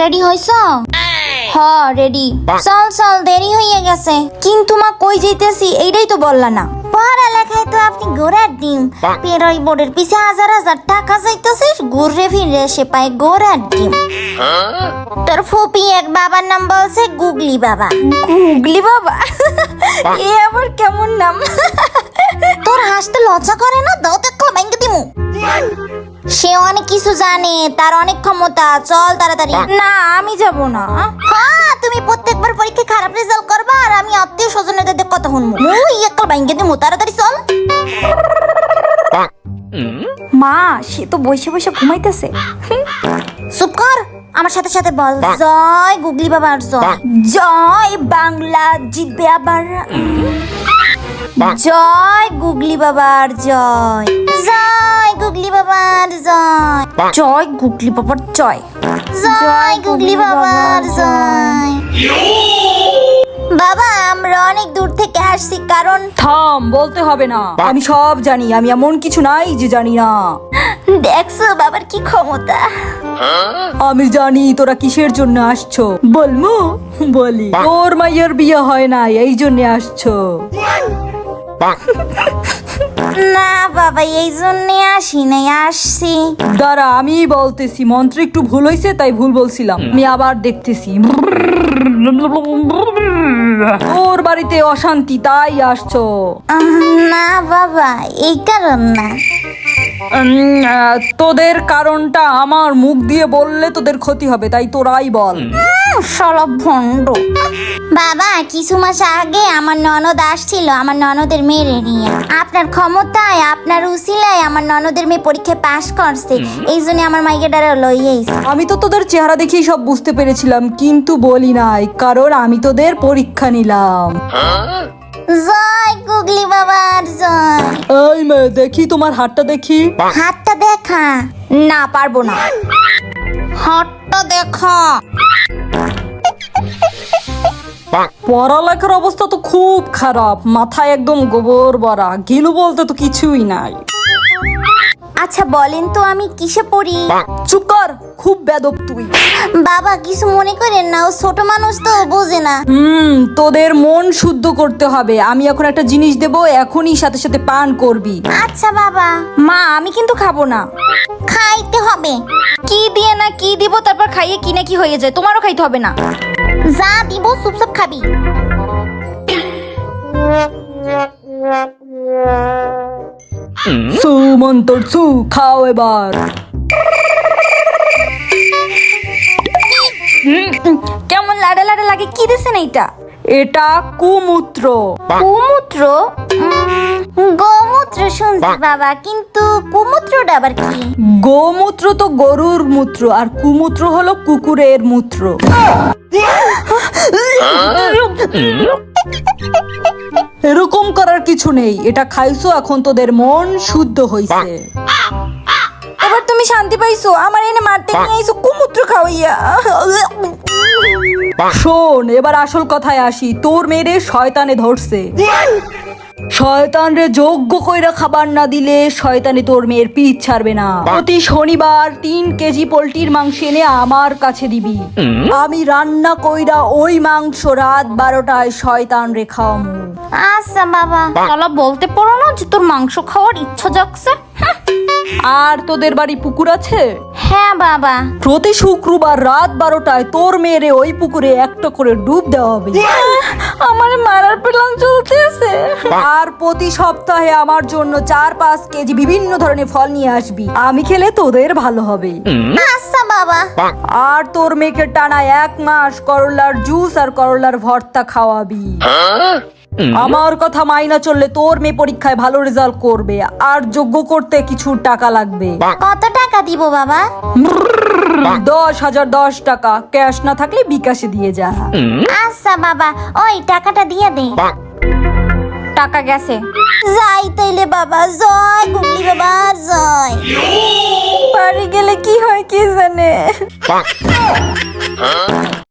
Ready হইছ? হ ready. চল চল দেরি হয়ে গেছে। কিন্তু মা কই যাইতেছি এইটাই তো বললা না। পড়ালেখায় তো আপনি গোড়ার ডিম। পেরোই বোর্ডের পিছে হাজার হাজার টাকা যাইতেছে ঘুরে ফিরে এসে পায় গোড়ার ডিম। তোর ফুপি এক বাবার নাম বলছে গুগলি বাবা। গুগলি বাবা? এ আবার কেমন নাম? তোর হাসতে লজ্জা করে না? দাও তো একটা ব্যাংকে দিমু। সে অনেক কিছু জানে তার অনেক ক্ষমতা। চল তাড়াতাড়ি। না আমি যাব না। হ্যাঁ তুমি প্রত্যেকবার পরীক্ষা খারাপ রেজাল্ট করবা আর আমি আত্মীয় স্বজনের স্বজনেদের কথা শুনব। মুই একটা ব্যাংকে দিমু তাড়াতাড়ি চল। মা সে তো বসে বসে ঘুমাইতেছে। চুপ কর আমার সাথে সাথে বল। জয় গুগলি বাবার জয়। জয় বাংলা জিতবে আবার। জয় গুগলি বাবার জয়। জয় গুগলি বাবার জয়। জয় গুগলি বাবার জয়। জয় গুগলি বাবার জয়। বাবা আমরা অনেক দূর থেকে আসছি কারণ থাম বলতে হবে না। আমি সব জানি আমি এমন কিছু নাই যে জানি না। দেখছ বাবার কি ক্ষমতা? আমি জানি তোরা কিসের জন্য আসছো। বলমু বলি তোর মাইয়ের বিয়ে হয় না এই জন্য আসছো। না বাবা এই জন্যে আসি নাই আসছি। দাঁড়া আমি বলতেছি মন্ত্র একটু ভুল হয়েছে তাই ভুল বলছিলাম। আমি আবার দেখতেছি। তোর বাড়িতে অশান্তি তাই আসছো। না বাবা এই কারণ না। তোদের কারণটা আমার মুখ দিয়ে বললে তোদের ক্ষতি হবে তাই তোরাই বল। সরব ভণ্ড। বাবা কিছু মাস আগে আমার ননদ আসছিল আমার ননদের মেয়েরে নিয়ে। আপনার ক্ষমতায় আপনার উসিলায় আমার ননদের মেয়ে পরীক্ষায় পাশ করছে। এই জন্য আমার মাইকে দ্বারা লইয়েছে আমি তো তোদের চেহারা দেখেই সব বুঝতে পেরেছিলাম কিন্তু বলি নাই কারণ আমি তোদের পরীক্ষা নিলাম। জয় গুগলি বাবার জয়। এই মেয়ে দেখি তোমার হাতটা দেখি। হাতটা দেখা। না পারব না। হাতটা দেখা। পড়ালেখার অবস্থা তো খুব খারাপ মাথায় একদম গোবর ভরা গিলু বলতে তো কিছুই নাই। আচ্ছা বলেন তো আমি কিসে পড়ি? চুপ কর। খুব বেদব তুই। বাবা কিছু মনে করেন না ও ছোট মানুষ তো বোঝে না। হুম তোদের মন শুদ্ধ করতে হবে। আমি এখন একটা জিনিস দেব এখনই সাথে সাথে পান করবি। আচ্ছা বাবা। মা আমি কিন্তু খাব না। খাইতে হবে। কি দিয়ে না কি দিব তারপর খাইয়ে কি না কি হয়ে যায় তোমারও খাইতে হবে না। যা দিব চুপচাপ খাবি। সু মন্তর সু খাও এবার। কেমন লাড়ে লাড়ে লাগে কি দিছেন এইটা? এটা কুমূত্র। কুমূত্র? গোমূত্র শুনছি বাবা কিন্তু কুমূত্রটা আবার কি? গোমূত্র তো গরুর মূত্র আর কুমূত্র হলো কুকুরের মূত্র। এরকম করার কিছু নেই এটা খাইছো এখন তোদের মন শুদ্ধ হইছে। এবার তুমি শান্তি পাইছো আমার এনে মারতে নিয়ে আইছো কুমূত্র খাওয়াইয়া। শোন এবার আসল কথায় আসি। তোর মেয়েরে শয়তানে ধরছে। শয়তান রে যোগ্য কইরা খাবার না দিলে শয়তানে তোর মেয়ের পিঠ ছাড়বে না। প্রতি শনিবার তিন কেজি পোলট্রির মাংস এনে আমার কাছে দিবি। আমি রান্না কইরা ওই মাংস রাত বারোটায় শয়তান রে খাওয়ামু। আচ্ছা বাবা। তালা বলতে পারো না যে তোর মাংস খাওয়ার ইচ্ছা জাগছে? আর তোদের বাড়ি পুকুর আছে? হ্যাঁ বাবা। প্রতি শুক্রবার রাত বারোটায় তোর মেয়েরে ওই পুকুরে একটা করে ডুব দেওয়া হবে। আমার মারার প্ল্যান চলতেছে। আর প্রতি সপ্তাহে আমার জন্য চার পাঁচ কেজি বিভিন্ন ধরনের ফল নিয়ে আসবি। আমি খেলে তোদের ভালো হবে। আচ্ছা বাবা। আর তোর মেয়েকে টানা এক মাস করলার জুস আর করলার ভর্তা খাওয়াবি। আমার কথা মাইনা চললে তোর মেয়ে পরীক্ষায় ভালো রেজাল্ট করবে। আর যোগ্য করতে কিছু টাকা লাগবে। কত টাকা দিব বাবা? দশ হাজার দশ টাকা। ক্যাশ না থাকলে বিকাশে দিয়ে যা। আচ্ছা বাবা ওই টাকাটা দিয়ে দে। টাকা গেছে। যাই তাইলে বাবা জয় গুগলি বাবা জয়। বাড়ি গেলে কি হয় কি জানে?